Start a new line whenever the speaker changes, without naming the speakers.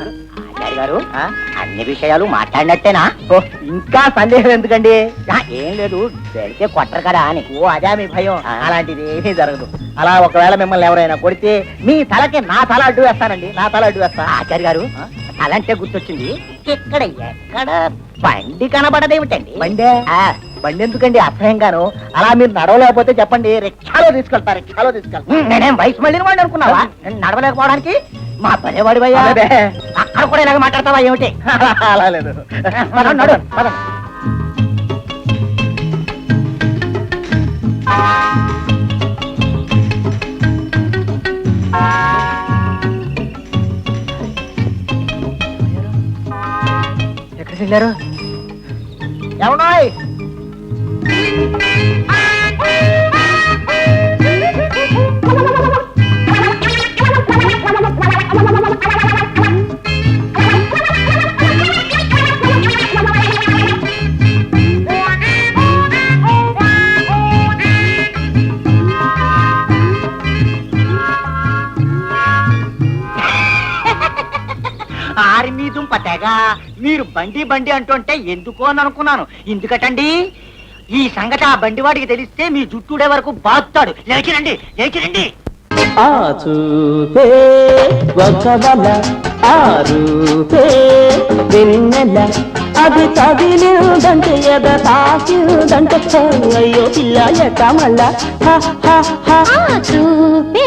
ఆచార్య గారు అన్ని విషయాలు మాట్లాడినట్టేనా?
ఓ, ఇంకా సందేహం ఎందుకండి?
ఆ, ఏం లేదు పెడితే కొట్టరు కదా అని.
ఓ అదే మీ భయం. అలాంటిది ఏమీ జరగదు. అలా ఒకవేళ మిమ్మల్ని ఎవరైనా కొడితే మీ తలకి నా తల అడ్డు వేస్తానండి నా తల అడ్డు వేస్తా.
ఆచార్య గారు అలాంటే గుర్తొచ్చింది. ఇక్కడ ఎక్కడ బండి కనబడదేమిటండి?
బండే?
ఆ,
బండి ఎందుకండి అసహ్యంగాను? అలా మీరు నడవలేకపోతే చెప్పండి రిక్షాలో తీసుకెళ్తా రిక్షాలో తీసుకెళ్తా.
నేనేం వయసు మళ్ళీ వాడిని అనుకున్నావా? నేను నడవలేకపోవడానికి? మా వయ్యా
అదే.
అక్కడ కూడా ఇలాగ మాట్లాడతావా? ఏమిటి?
అలా లేదు.
పదండి, నడు, పదండి.
ఎక్కడికి వెళ్ళారు? ఎవడాయ్
ఆర్మీ దుంప తెగ మీరు బండి బండి అంటుంటే ఎందుకో అని అనుకున్నాను. ఎందుకటండి? ఈ సంగతి ఆ బండి వాడికి తెలిస్తే మీ జుట్టుడే వరకు బాగుతాడు లేచిరండి లేచిరండి
ఆ చూపే ఒక వల ఆ రూపే వెన్నెల. అది తగిలిందంటే ఎద తాకిందంటే అయ్యో పిల్ల ఎట మళ్ళా హ, హ, హ.
ఆ చూపే